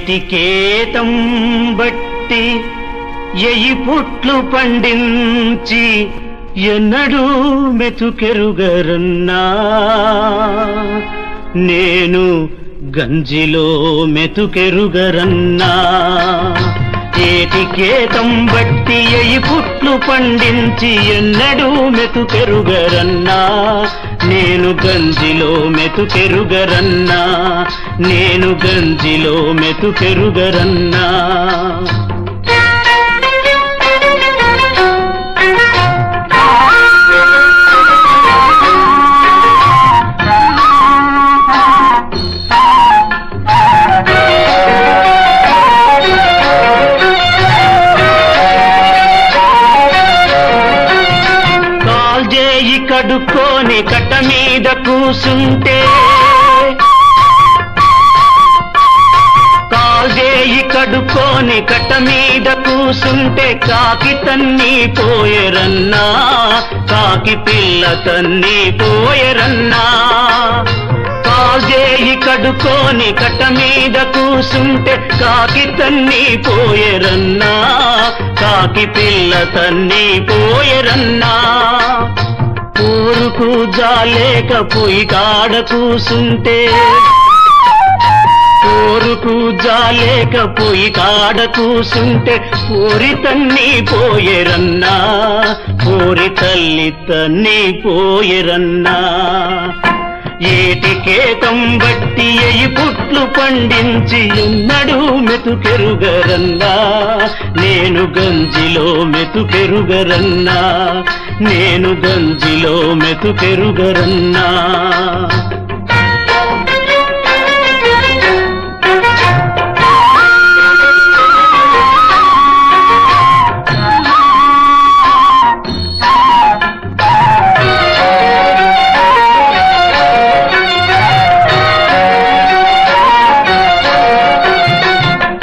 ఏటికేతం బట్టి ఎయి పుట్లు పండించి ఎన్నడూ మెతుకెరుగరన్నా. నేను గంజిలో మెతుకెరుగరన్నా. చేతికేతం బట్టి ఎయి పుట్లు పండించి ఎన్నడూ మెతుకెరుగరన్నా. నేను గంజిలో మెతుకెరుగరన్నా. నేను గంజిలో మెతుకెరుగరన్నా. చేయి కడుక్కొని కట్ట మీద కూసుంటే కాజేయి కడుక్కొని కట్ట మీద కూసుంటే కాకి తన్ని పోయరన్నా కాకి పిల్ల తన్ని పోయరన్నా. కాజేయి కడుక్కొని కట్ట మీద కూసుంటే కాకి తన్ని పోయరన్నా కాకి పిల్ల తన్ని పోయరన్నా. ఊరుకు జాలేక పొయ్యి కాడ కూసుంటే. ఊరుకు జాలేక పొయ్యి కాడ కూసుంటే. ఊరి తన్ని పోయరన్నా ఊరి తల్లి తన్ని పోయరన్నా. ఏటికేతం బట్టి ఎయి పుట్లు పండించి ఎన్నడూ మెతుకెరుగరన్నా. నేను గంజిలో మెతుకెరుగరన్నా. నేను గంజిలో మెతుకెరుగరన్నా.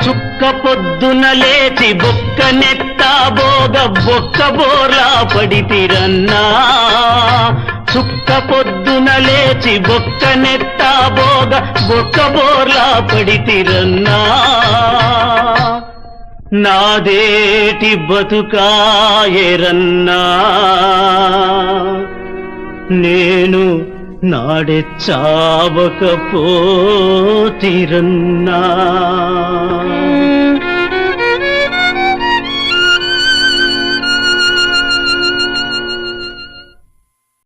చుక్క పొద్దున లేచి బొక్క నెత్తి బోగ బొక్క బోర్లా పడితిరన్నా. చుక్క పొద్దున లేచి బొక్క నెత్తా బోగ బొక్క బోర్లా పడితిరన్నా. నాదేటి బతుకాయరన్నా. నేను నాడే చావకపోతిరన్నా.